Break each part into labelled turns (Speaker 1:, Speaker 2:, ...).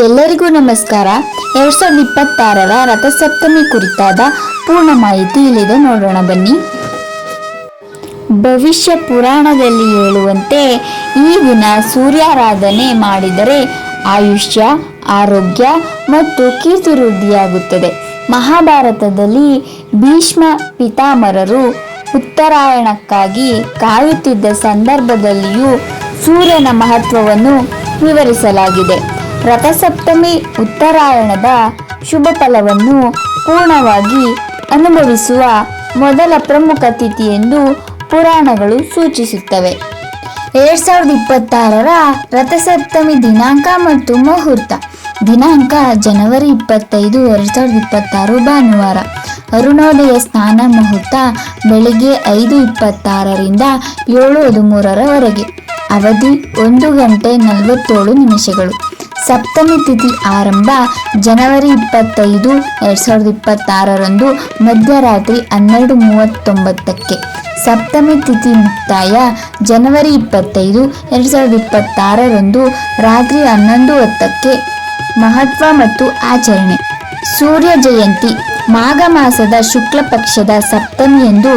Speaker 1: ಎಲ್ಲರಿಗೂ ನಮಸ್ಕಾರ. ಎರಡ್ ಸಾವಿರದ ಇಪ್ಪತ್ತಾರರ ರಥಸಪ್ತಮಿ ಕುರಿತಾದ ಪೂರ್ಣ ಮಾಹಿತಿ ಇಲ್ಲಿದೆ. ನೋಡೋಣ ಬನ್ನಿ. ಭವಿಷ್ಯ ಪುರಾಣದಲ್ಲಿ ಹೇಳುವಂತೆ ಈ ದಿನ ಸೂರ್ಯಾರಾಧನೆ ಮಾಡಿದರೆ ಆಯುಷ್ಯ, ಆರೋಗ್ಯ ಮತ್ತು ಕೀರ್ತಿ ವೃದ್ಧಿಯಾಗುತ್ತದೆ. ಮಹಾಭಾರತದಲ್ಲಿ ಭೀಷ್ಮ ಪಿತಾಮರರು ಉತ್ತರಾಯಣಕ್ಕಾಗಿ ಕಾಯುತ್ತಿದ್ದ ಸಂದರ್ಭದಲ್ಲಿಯೂ ಸೂರ್ಯನ ಮಹತ್ವವನ್ನು ವಿವರಿಸಲಾಗಿದೆ. ರಥಸಪ್ತಮಿ ಉತ್ತರಾಯಣದ ಶುಭ ಫಲವನ್ನು ಪೂರ್ಣವಾಗಿ ಅನುಭವಿಸುವ ಮೊದಲ ಪ್ರಮುಖ ತಿಥಿ ಎಂದು ಪುರಾಣಗಳು ಸೂಚಿಸುತ್ತವೆ. ಎರಡ್ ಸಾವಿರದ ಇಪ್ಪತ್ತಾರರ ರಥಸಪ್ತಮಿ ದಿನಾಂಕ ಮತ್ತು ಮುಹೂರ್ತ. ದಿನಾಂಕ ಜನವರಿ ಇಪ್ಪತ್ತೈದು, ಎರಡ್ ಸಾವಿರದ ಇಪ್ಪತ್ತಾರು ಭಾನುವಾರ. ಅರುಣೋದಯ ಸ್ನಾನ ಮುಹೂರ್ತ ಬೆಳಿಗ್ಗೆ ಐದು ಇಪ್ಪತ್ತಾರರಿಂದ ಏಳು ಹದಿಮೂರರವರೆಗೆ. ಅವಧಿ ಒಂದು ಗಂಟೆ ನಲವತ್ತೇಳು ನಿಮಿಷಗಳು. ಸಪ್ತಮಿ ತಿಥಿ ಆರಂಭ ಜನವರಿ ಇಪ್ಪತ್ತೈದು, ಎರಡು ಸಾವಿರದ ಇಪ್ಪತ್ತಾರರಂದು ಮಧ್ಯರಾತ್ರಿ ಹನ್ನೆರಡು ಮೂವತ್ತೊಂಬತ್ತಕ್ಕೆ. ಸಪ್ತಮಿ ತಿಥಿ ಮುಕ್ತಾಯ ಜನವರಿ ಇಪ್ಪತ್ತೈದು, ಎರಡು ಸಾವಿರದ ಇಪ್ಪತ್ತಾರರಂದು ರಾತ್ರಿ ಹನ್ನೊಂದು ಹತ್ತಕ್ಕೆ ಮಹತ್ವ ಮತ್ತು ಆಚರಣೆ. ಸೂರ್ಯ ಜಯಂತಿ ಮಾಘ ಮಾಸದ ಶುಕ್ಲ ಪಕ್ಷದ ಸಪ್ತಮಿಯಂದು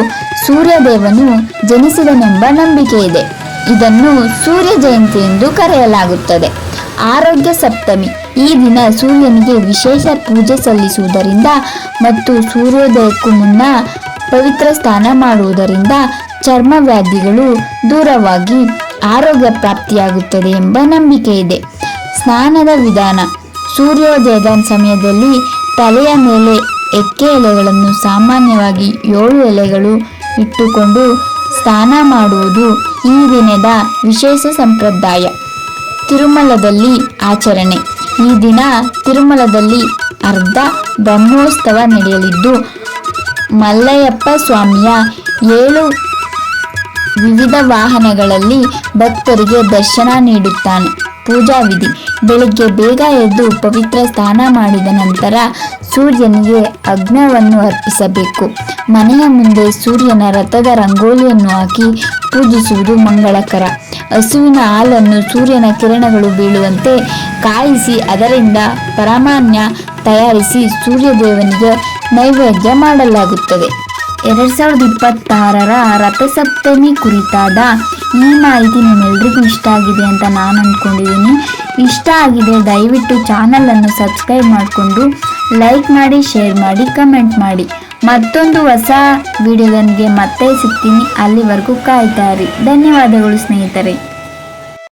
Speaker 1: ಸೂರ್ಯದೇವನು ಜನಿಸಿದನೆಂಬ ನಂಬಿಕೆ ಇದೆ. ಇದನ್ನು ಸೂರ್ಯ ಜಯಂತಿ ಎಂದು ಕರೆಯಲಾಗುತ್ತದೆ. ಆರೋಗ್ಯ ಸಪ್ತಮಿ. ಈ ದಿನ ಸೂರ್ಯನಿಗೆ ವಿಶೇಷ ಪೂಜೆ ಸಲ್ಲಿಸುವುದರಿಂದ ಮತ್ತು ಸೂರ್ಯೋದಯಕ್ಕೂ ಮುನ್ನ ಪವಿತ್ರ ಸ್ನಾನ ಮಾಡುವುದರಿಂದ ಚರ್ಮ ವ್ಯಾಧಿಗಳು ದೂರವಾಗಿ ಆರೋಗ್ಯ ಪ್ರಾಪ್ತಿಯಾಗುತ್ತದೆ ಎಂಬ ನಂಬಿಕೆ ಇದೆ. ಸ್ನಾನದ ವಿಧಾನ. ಸೂರ್ಯೋದಯದ ಸಮಯದಲ್ಲಿ ತಲೆಯ ಮೇಲೆ ಎಕ್ಕೆ ಎಲೆಗಳನ್ನು ಸಾಮಾನ್ಯವಾಗಿ ಏಳು ಎಲೆಗಳು ಇಟ್ಟುಕೊಂಡು ಸ್ನಾನ ಮಾಡುವುದು ಈ ದಿನದ ವಿಶೇಷ ಸಂಪ್ರದಾಯ. ತಿರುಮಲದಲ್ಲಿ ಆಚರಣೆ. ಈ ದಿನ ತಿರುಮಲದಲ್ಲಿ ಅರ್ಧ ಬ್ರಹ್ಮೋತ್ಸವ ನಡೆಯಲಿದ್ದು, ಮಲ್ಲಯ್ಯಪ್ಪ ಸ್ವಾಮಿಯ ಏಳು ವಿವಿಧ ವಾಹನಗಳಲ್ಲಿ ಭಕ್ತರಿಗೆ ದರ್ಶನ ನೀಡುತ್ತಾನೆ. ಪೂಜಾ ವಿಧಿ ಬೆಳಿಗ್ಗೆ ಬೇಗ ಎದ್ದು ಪವಿತ್ರ ಸ್ನಾನ ಮಾಡಿದ ನಂತರ ಸೂರ್ಯನಿಗೆ ಅಗ್ನವನ್ನು ಅರ್ಪಿಸಬೇಕು. ಮನೆಯ ಮುಂದೆ ಸೂರ್ಯನ ರಥದ ರಂಗೋಲಿಯನ್ನು ಹಾಕಿ ಪೂಜಿಸುವುದು ಮಂಗಳಕರ. ಹಸುವಿನ ಹಾಲನ್ನು ಸೂರ್ಯನ ಕಿರಣಗಳು ಬೀಳುವಂತೆ ಕಾಯಿಸಿ ಅದರಿಂದ ಪರಮಾನ್ಯ ತಯಾರಿಸಿ ಸೂರ್ಯದೇವನಿಗೆ ನೈವೇದ್ಯ ಮಾಡಲಾಗುತ್ತದೆ. ಎರಡ್ ಸಾವಿರದ ಇಪ್ಪತ್ತಾರರ ರಥಸಪ್ತಮಿ ಕುರಿತಾದ ಈ ಮಾಹಿತಿ ನಿಮ್ಮೆಲ್ರಿಗೂ ಇಷ್ಟ ಆಗಿದೆ ಅಂತ ನಾನು ಅಂದ್ಕೊಂಡಿದ್ದೀನಿ ಇಷ್ಟ ಆಗಿದೆ, ದಯವಿಟ್ಟು ಚಾನಲನ್ನು ಸಬ್ಸ್ಕ್ರೈಬ್ ಮಾಡಿಕೊಂಡು ಲೈಕ್ ಮಾಡಿ ಶೇರ್ ಮಾಡಿ ಕಮೆಂಟ್ ಮಾಡಿ. ಮತ್ತೊಂದು ಹೊಸ ವಿಡಿಯೋದೊಂದಿಗೆ ಮತ್ತೆ ಸಿಗ್ತೀನಿ. ಅಲ್ಲಿವರೆಗೂ ಕಾಯ್ತಾ ಇರಿ. ಧನ್ಯವಾದಗಳು ಸ್ನೇಹಿತರೆ.